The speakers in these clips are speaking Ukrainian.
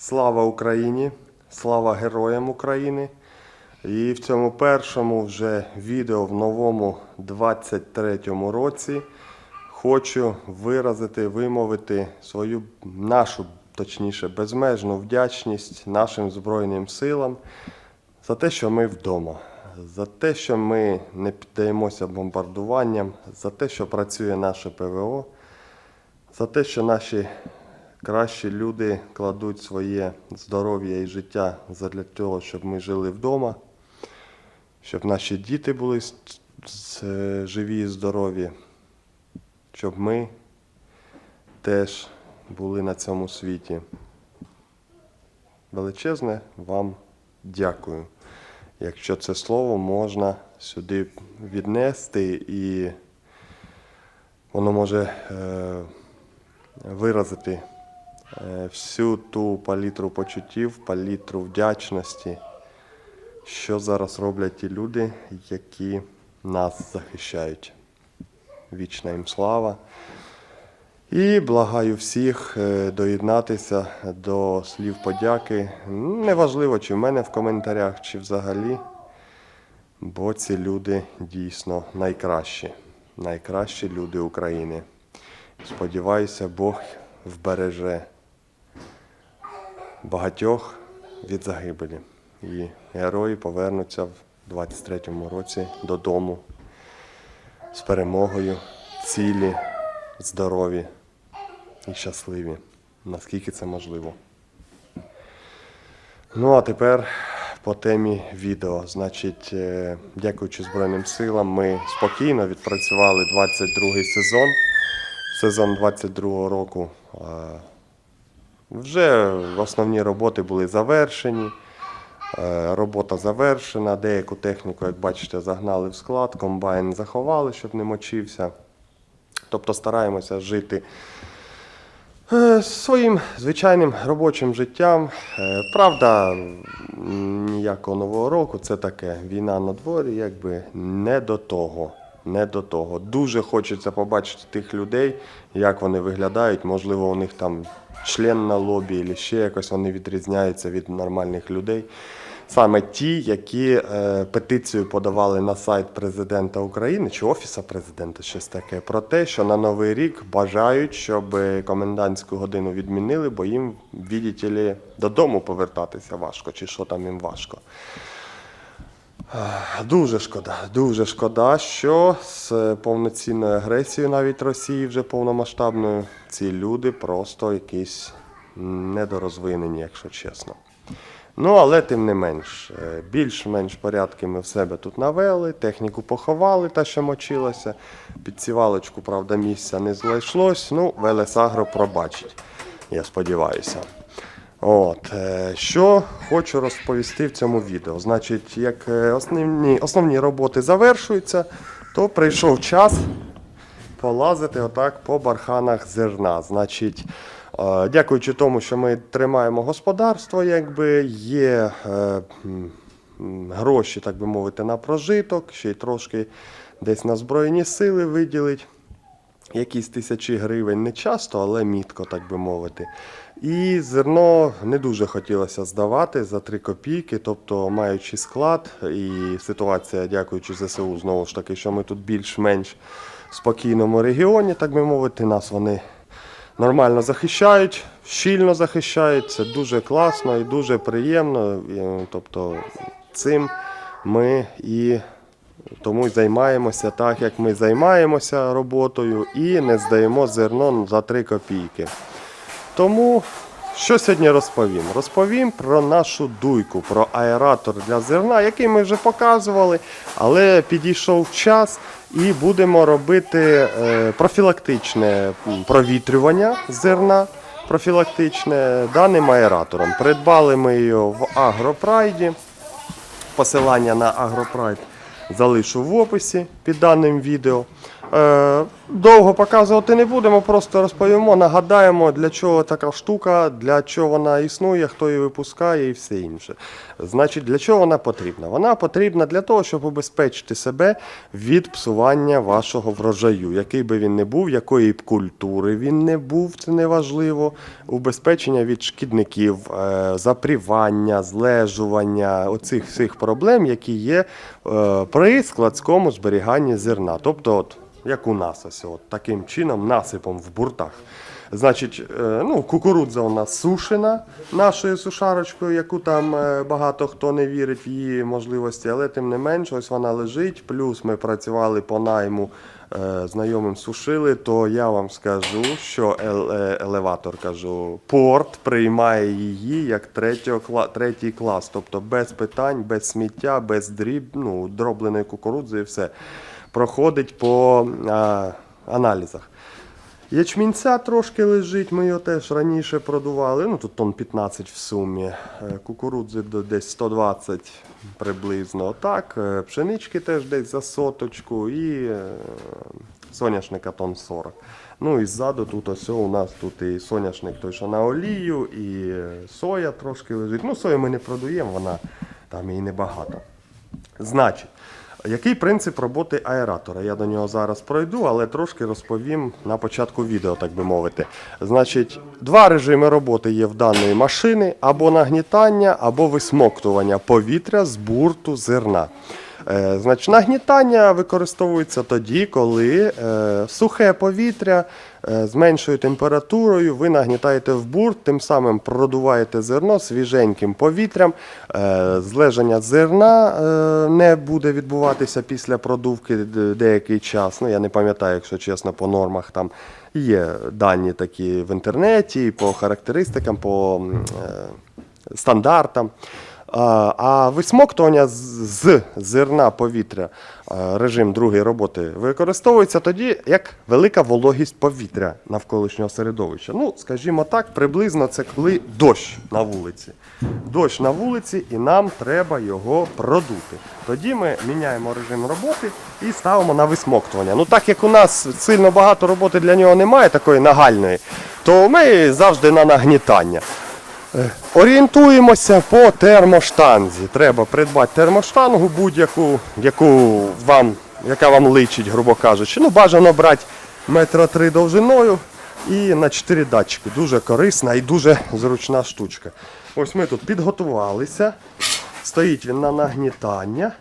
Слава Україні! Слава героям України! І в цьому першому вже відео в новому 23-му році хочу виразити, вимовити свою нашу, точніше, безмежну вдячність нашим Збройним силам за те, що ми вдома, за те, що ми не піддаємося бомбардуванням, за те, що працює наше ПВО, за те, що наші кращі люди кладуть своє здоров'я і життя для того, щоб ми жили вдома, щоб наші діти були живі і здорові, щоб ми теж були на цьому світі. Величезне вам дякую. Якщо це слово можна сюди віднести і воно може е, виразити всю ту палітру почуттів, палітру вдячності, що зараз роблять ті люди, які нас захищають. Вічна їм слава. І благаю всіх е, доєднатися до слів подяки. Неважливо, чи в мене в коментарях, чи взагалі. Бо ці люди дійсно найкращі, найкращі люди України. Сподіваюся, Бог вбереже багатьох від загибелі. І герої повернуться в 23-му році додому з перемогою, цілі, здорові і щасливі, наскільки це можливо. Ну а тепер по темі відео. Значить, е, дякуючи Збройним силам, ми спокійно відпрацювали 22 й сезон. Сезон 22-го року. Вже основні роботи були завершені. Е, Робота завершена. Деяку техніку, як бачите, загнали в склад, комбайн заховали, щоб не мочився. Тобто стараємося жити е, своїм звичайним робочим життям. Е, Правда, ніякого нового року це таке. Війна на дворі, якби не до того. Не до того. Дуже хочеться побачити тих людей, як вони виглядають. Можливо, у них там член на лобі, або ще якось вони відрізняються від нормальних людей. Саме ті, які е, петицію подавали на сайт президента України чи Офіса президента, щось таке, про те, що на Новий рік бажають, щоб комендантську годину відмінили, бо їм, видите ли, додому повертатися важко, чи що там їм важко. Ах, Дуже шкода, дуже шкода, що з повноцінною агресією навіть Росії вже повномасштабною ці люди просто якісь недорозвинені, якщо чесно. Ну, але тим не менш, е, більш-менш порядки ми в себе тут навели, техніку поховали, та що мочилася. Під сівалочку, правда, місця не знайшлось. Ну, Велесагро пробачить, я сподіваюся. От, е, що хочу розповісти в цьому відео. Значить, як е, основні, основні роботи завершуються, то прийшов час полазити отак по барханах зерна. Значить, е, дякуючи тому, що ми тримаємо господарство, якби є гроші, так би мовити, на прожиток, ще й трошки десь на Збройні сили виділить якісь тисячі гривень не часто, але мітко, так би мовити. І зерно не дуже хотілося здавати за 3 копійки, тобто маючи склад, і ситуація, дякуючи ЗСУ, знову ж таки, що ми тут більш-менш спокійному регіоні, так би мовити, нас вони нормально захищають, щільно захищають. Це дуже класно і дуже приємно. Тобто цим ми і тому й займаємося так, як ми займаємося роботою, і не здаємо зерно за 3 копійки. Тому що сьогодні розповім? Розповім про нашу дуйку, про аератор для зерна, який ми вже показували, але підійшов час і будемо робити е, профілактичне провітрювання зерна. Профілактичне даним аератором. Придбали ми його в Агропрайді. Посилання на Агропрайд залишу в описі під даним відео. Е, довго показувати не будемо, просто розповімо, нагадаємо, для чого така штука, для чого вона існує, хто її випускає і все інше. Значить, для чого вона потрібна? Вона потрібна для того, щоб убезпечити себе від псування вашого врожаю, який би він не був, якої б культури він не був, це не важливо. Убезпечення від шкідників, е, запрівання, злежування, оцих всіх проблем, які є е, при складському зберіганні зерна. Тобто, от, як у нас ось, от, таким чином, насипом в буртах. Значить, е, ну, кукурудза у нас сушена нашою сушарочкою, яку там е, багато хто не вірить в її можливості, але тим не менш, ось вона лежить. Плюс ми працювали по найму е, знайомим сушили, то я вам скажу, що елеватор кажу, порт приймає її як третій клас, тобто без питань, без сміття, без дріб, ну, дробленої кукурудзи і все. Проходить по а, аналізах. Ячмінця трошки лежить, ми його теж раніше продували. Ну тут тонн 15 в сумі. Е, Кукурудзи десь 120 приблизно. Так, е, пшенички теж десь за соточку і е, соняшника тонн 40. Ну і ззаду тут ось у нас тут і соняшник той, що на олію, і соя трошки лежить. Ну, сою ми не продаємо, вона там її небагато. Значить, який принцип роботи аератора? Я до нього зараз пройду, але трошки розповім на початку відео, так би мовити. Значить, два режими роботи є в даної машини: або нагнітання, або висмоктування повітря з бурту зерна. Е, Значить, нагнітання використовується тоді, коли е, сухе повітря з меншою температурою ви нагнітаєте в бурт, тим самим продуваєте зерно свіженьким повітрям. Е, злеження зерна е, не буде відбуватися після продувки деякий час. Ну, я не пам'ятаю, якщо чесно, по нормах там є дані такі в інтернеті, по характеристикам, по е, стандартам. А, висмоктування з зерна повітря, режим другої роботи, використовується тоді як велика вологість повітря навколишнього середовища. Ну, скажімо так, приблизно це коли дощ на вулиці. Дощ на вулиці, і нам треба його продути. Тоді ми міняємо режим роботи і ставимо на висмоктування. Ну, так як у нас сильно багато роботи для нього немає, такої нагальної, то ми завжди на нагнітання. Орієнтуємося по термоштанзі. Треба придбати термоштангу будь-яку, яку вам, яка вам личить, грубо кажучи. Ну, бажано брати метра три довжиною і на 4 датчики. Дуже корисна і дуже зручна штучка. Ось ми тут підготувалися. Стоїть він на нагнітання.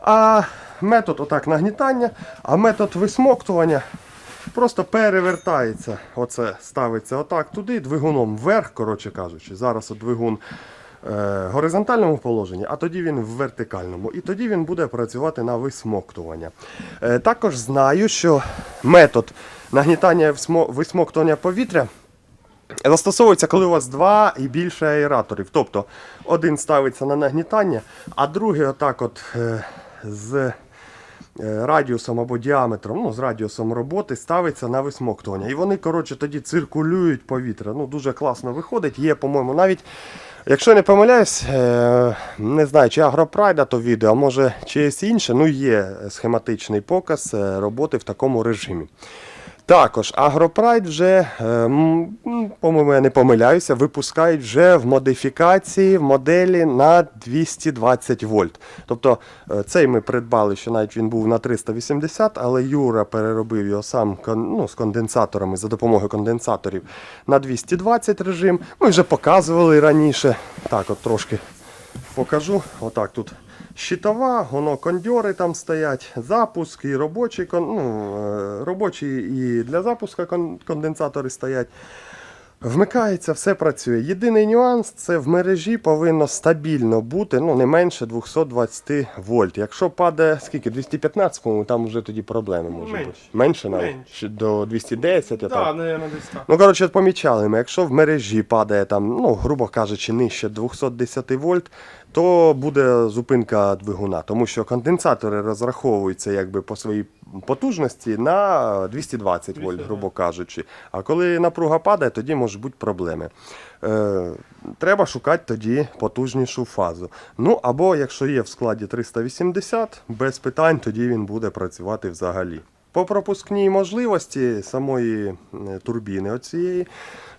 А метод отак нагнітання, а метод висмоктування Просто перевертається, оце ставиться отак туди, двигуном вверх, коротше кажучи. Зараз от двигун е, горизонтальному положенні, а тоді він в вертикальному. І тоді він буде працювати на висмоктування. Е, також знаю, що метод нагнітання висмоктування повітря Застосовується, коли у вас два і більше аераторів. Тобто один ставиться на нагнітання, а другий отак от е, з радіусом або діаметром, ну, з радіусом роботи ставиться на висмоктування. І вони, коротше, тоді циркулюють повітря. Ну, дуже класно виходить. Є, по-моєму, навіть, якщо не помиляюсь, е, не знаю, чи Агропрайда то відео, а може чиєсь інше, ну є схематичний показ е, роботи в такому режимі. Також Агропрайд вже, е, по-моєму, я не помиляюся, випускають вже в модифікації в моделі на 220 вольт. Тобто е, цей ми придбали, що навіть він був на 380, але Юра переробив його сам ну, з конденсаторами за допомогою конденсаторів на 220 режим. Ми вже показували раніше. Так, от трошки покажу. Отак тут щитова, воно кондьори там стоять, запуск і робочі, ну, е, робочі і для запуска кон- конденсатори стоять. Вмикається, все працює. Єдиний нюанс це в мережі повинно стабільно бути ну, не менше 220 вольт. Якщо падає скільки, 215, по-моєму, там вже тоді проблеми можуть Менше. бути. Менше навіть? Менше. До 210, а Так, так. наверное, десь так. Ну, коротше, помічали ми, якщо в мережі падає там, ну, грубо кажучи, нижче 210 вольт, то буде зупинка двигуна, тому що конденсатори розраховуються якби по своїй потужності на 220 вольт, грубо кажучи. А коли напруга падає, тоді можуть бути проблеми. Е, треба шукати тоді потужнішу фазу. Ну або якщо є в складі 380, без питань, тоді він буде працювати взагалі. По пропускній можливості самої е, турбіни оцієї,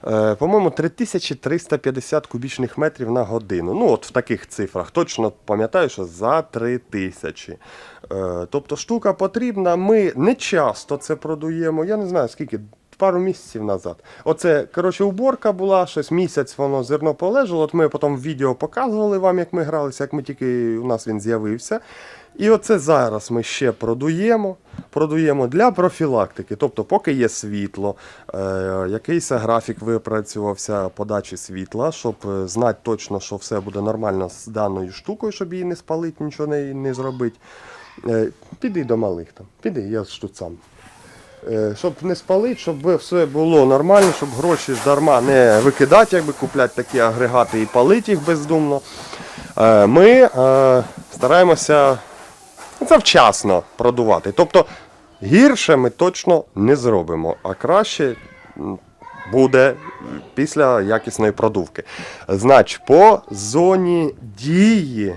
е, по-моєму, 3350 кубічних метрів на годину. Ну, от в таких цифрах. Точно пам'ятаю, що за 3000. Е, Тобто штука потрібна. Ми не часто це продаємо. Я не знаю скільки. Пару місяців назад. Оце, коротше, уборка була, щось місяць воно зерно полежало. От ми потім відео показували вам, як ми гралися, як ми тільки у нас він з'явився. І оце зараз ми ще продуємо. Продуємо для профілактики. Тобто, поки є світло, е, якийсь графік випрацювався подачі світла, щоб е, знати точно, що все буде нормально з даною штукою, щоб її не спалити, нічого не, не зробити. Е, піди до малих там. Піди, я ж тут сам. Е, щоб не спалити, щоб все було нормально, щоб гроші дарма не викидати, якби купляти такі агрегати і палити їх бездумно. Е, Ми е, стараємося завчасно продувати. Тобто гірше ми точно не зробимо, а краще буде після якісної продувки. Значить, по зоні дії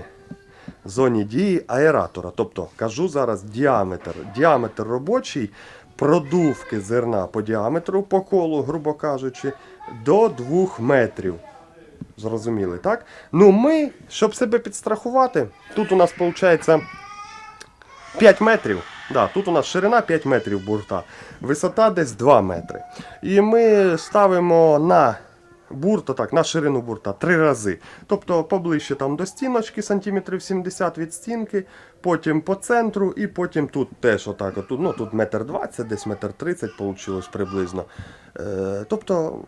зоні дії аератора. Тобто, кажу зараз діаметр. Діаметр робочий продувки зерна по діаметру по колу, грубо кажучи, до 2 метрів. Зрозуміли, так? Ну, ми, щоб себе підстрахувати, тут у нас виходить 5 метрів. Да, тут у нас ширина 5 метрів бурта, висота десь 2 метри. І ми ставимо на бурт, отак, на ширину бурта три рази. Тобто поближче там до стіночки, сантиметрів 70 від стінки, потім по центру і потім тут теж отак. Ну, тут метр 20, десь метр 30 вийшло приблизно. Е, тобто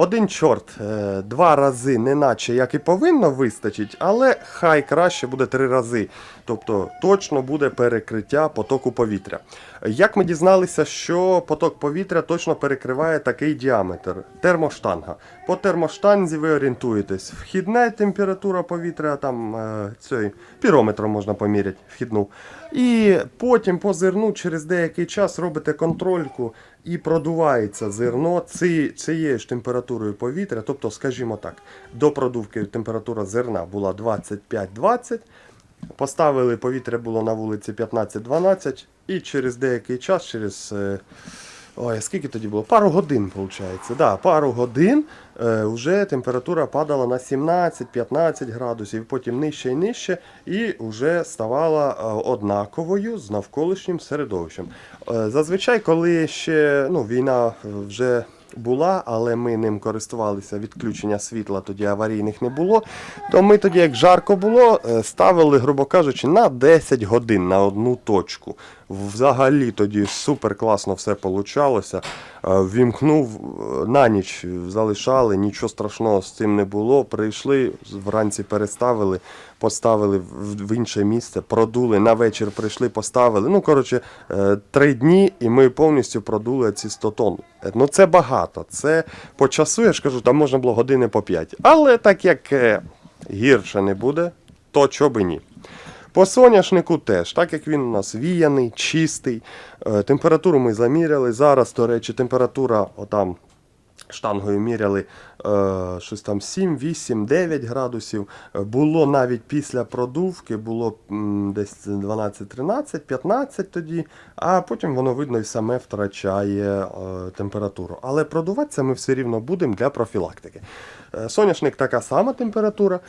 один чорт е, два рази, не наче як і повинно вистачить, але хай краще буде три рази. Тобто точно буде перекриття потоку повітря. Як ми дізналися, що поток повітря точно перекриває такий діаметр термоштанга. По термоштанзі ви орієнтуєтесь. Вхідна температура повітря, там е, цей пірометром можна поміряти вхідну. І потім по зерну через деякий час робите контрольку і продувається зерно цією ж температурою повітря. Тобто, скажімо так, до продувки температура зерна була 25-20. Поставили повітря було на вулиці 15-12, і через деякий час, через. Ой, скільки тоді було? Пару годин, виходить. Да, пару годин е, вже температура падала на 17-15 градусів, потім нижче і нижче, і вже ставала е, однаковою з навколишнім середовищем. Е, зазвичай, коли ще ну, війна вже була, але ми ним користувалися, відключення світла тоді аварійних не було. То ми тоді, як жарко було, е, ставили, грубо кажучи, на 10 годин на одну точку. Взагалі тоді супер класно все получалося. Е, Вімкнув е, на ніч, залишали, нічого страшного з цим не було. Прийшли, вранці переставили, поставили в інше місце, продули, на вечір прийшли, поставили. Ну, коротше, е, три дні і ми повністю продули ці 100 тонн. Ну це багато. Це по часу, я ж кажу, там можна було години по 5. Але так як е, гірше не буде, то чо би ні. По соняшнику теж, так як він у нас віяний, чистий. Е, температуру ми заміряли. Зараз, до речі, температура отам штангою міряли е, щось там 7, 8, 9 градусів. Е, Було навіть після продувки, було десь 12, 13, 15 тоді, а потім воно видно і саме втрачає е, температуру. Але продуватися ми все рівно будемо для профілактики. Соняшник така сама температура.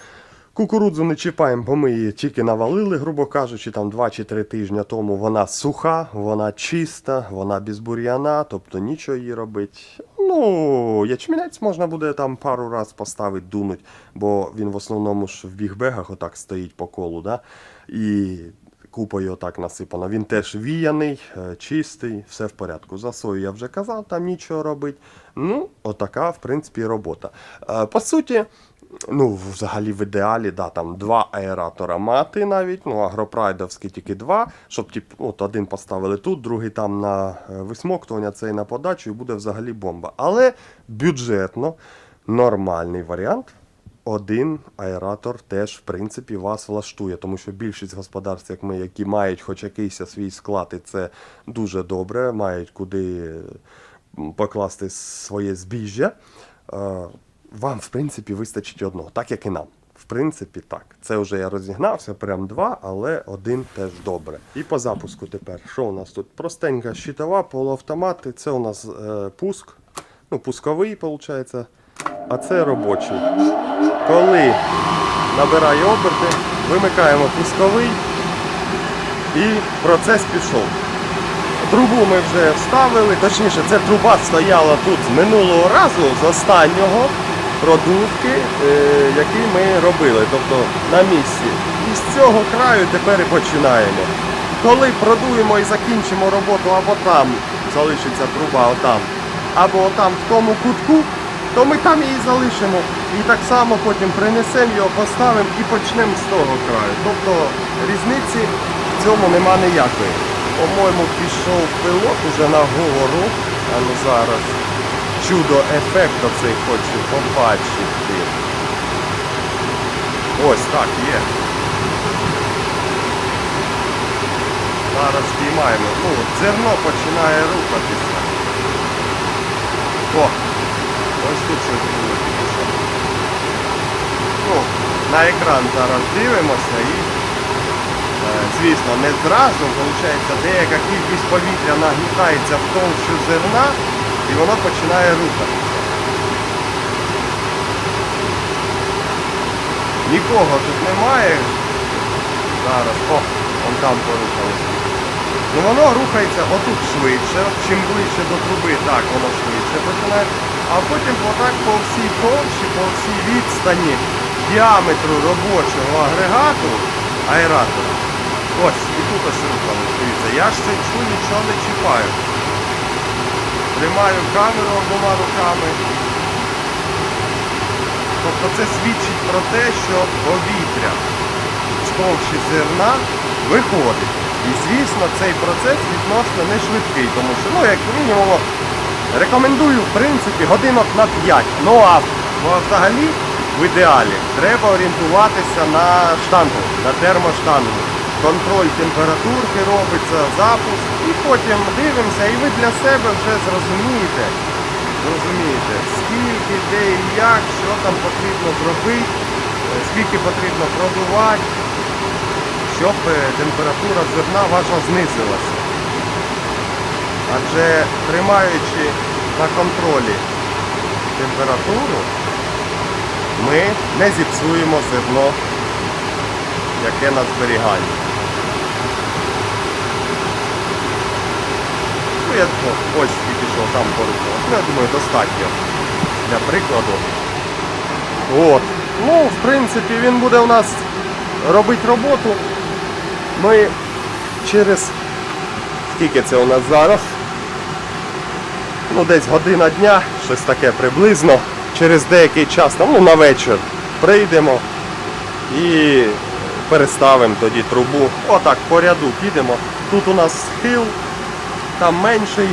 Кукурудзу не чіпаємо, бо ми її тільки навалили, грубо кажучи, там 2 чи 3 тижні тому вона суха, вона чиста, вона без бур'яна, тобто нічого їй робити. Ну, ячмінець можна буде там пару раз поставити, дунуть, бо він в основному ж в бігбегах отак стоїть по колу, да? і купою отак насипано. Він теж віяний, е, чистий, все в порядку. За сою я вже казав, там нічого робити. Ну, отака, в принципі, робота. Е, По суті, ну, взагалі в ідеалі, да, там два аератора мати навіть, ну, агропрайдовські тільки два, щоб тип, от один поставили тут, другий там на е, висмоктування, цей на подачу, і буде взагалі бомба. Але бюджетно нормальний варіант один аератор теж, в принципі, вас влаштує, тому що більшість господарств, як ми, які мають хоч якийсь свій склад, і це дуже добре, мають куди покласти своє збіжжя. Вам, в принципі, вистачить одного, так як і нам. В принципі, так. Це вже я розігнався, прям два, але один теж добре. І по запуску тепер. Що у нас тут? Простенька щитова, полуавтомат. і Це у нас е, пуск. Ну, пусковий, виходить. А це робочий. Коли набирає оберти, вимикаємо пусковий і процес пішов. Трубу ми вже вставили, точніше, ця труба стояла тут з минулого разу, з останнього продувки, е, який ми робили, тобто на місці. І з цього краю тепер і починаємо. Коли продуємо і закінчимо роботу або там залишиться труба, отам, або отам в тому кутку, то ми там її залишимо. І так само потім принесемо його, поставимо і почнемо з того краю. Тобто різниці в цьому нема ніякої. По-моєму, пішов пилот уже на гору. А ну зараз чудо ефекту цей хочу побачити. Ось так є. Зараз піймаємо. Ну, зерно починає рухатися. О! Ось тут щось було тільки. Ну, на екран зараз дивимося і, е, звісно, не зразу, виходить, деяка кількість повітря нагнітається в товщу зерна і воно починає рухатися. Нікого тут немає. Зараз, о, вон там порухалося. Ну воно рухається отут швидше, чим ближче до труби, так воно швидше починає. А потім отак по всій товщі, по всій відстані діаметру робочого агрегату аератора. Ось, і тут ось рухалось. Дивіться, я ж це чую, нічого не чіпаю. Тримаю камеру обома руками. Тобто це свідчить про те, що повітря з товщі зерна виходить. І звісно, цей процес відносно не швидкий, тому що, ну, як мінімум, рекомендую, в принципі, годинок на 5. Ну а, взагалі, в ідеалі, треба орієнтуватися на штангу, на термоштангу. Контроль температурки робиться, запуск, і потім дивимося, і ви для себе вже зрозумієте, зрозумієте, скільки, де і як, що там потрібно зробити, е, скільки потрібно продувати щоб е, температура зерна ваша знизилася. Адже тримаючи на контролі температуру, ми не зіпсуємо зерно, яке на зберіганні. О, ось тільки що там порухав. Ну, я думаю, достатньо для прикладу. От. Ну, в принципі, він буде у нас робити роботу. Ми через скільки це у нас зараз? Ну, десь година дня, щось таке приблизно. Через деякий час, ну, на вечір прийдемо і переставимо тоді трубу. Отак по ряду підемо. Тут у нас схил, там менший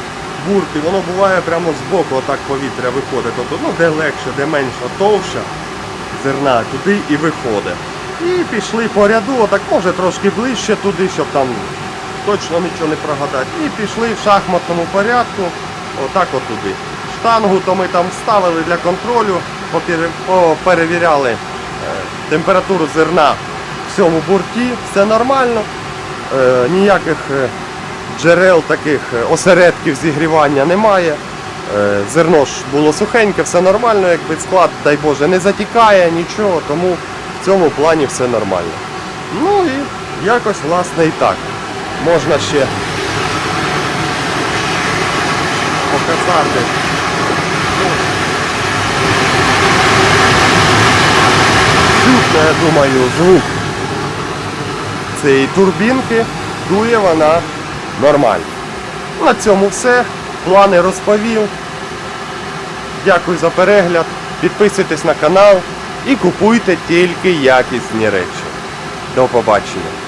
бурт, і воно буває прямо з боку, отак повітря виходить. Тобто, ну, де легше, де менша, товща зерна, туди і виходить. І пішли по ряду, отак може трошки ближче туди, щоб там точно нічого не прогадати. І пішли в шахматному порядку, отак от туди. Штангу то ми там ставили для контролю, поперевіряли е, температуру зерна в цьому бурті, все нормально. Е, ніяких е, джерел таких е, осередків зігрівання немає. Е, Зерно ж було сухеньке, все нормально, якби склад, дай Боже, не затікає нічого, тому в цьому плані все нормально. Ну і якось власне і так. Можна ще показати. Чутно, я думаю, звук цієї турбінки дує вона нормально. На цьому все. Плани розповів. Дякую за перегляд. Підписуйтесь на канал і купуйте тільки якісні речі. До побачення.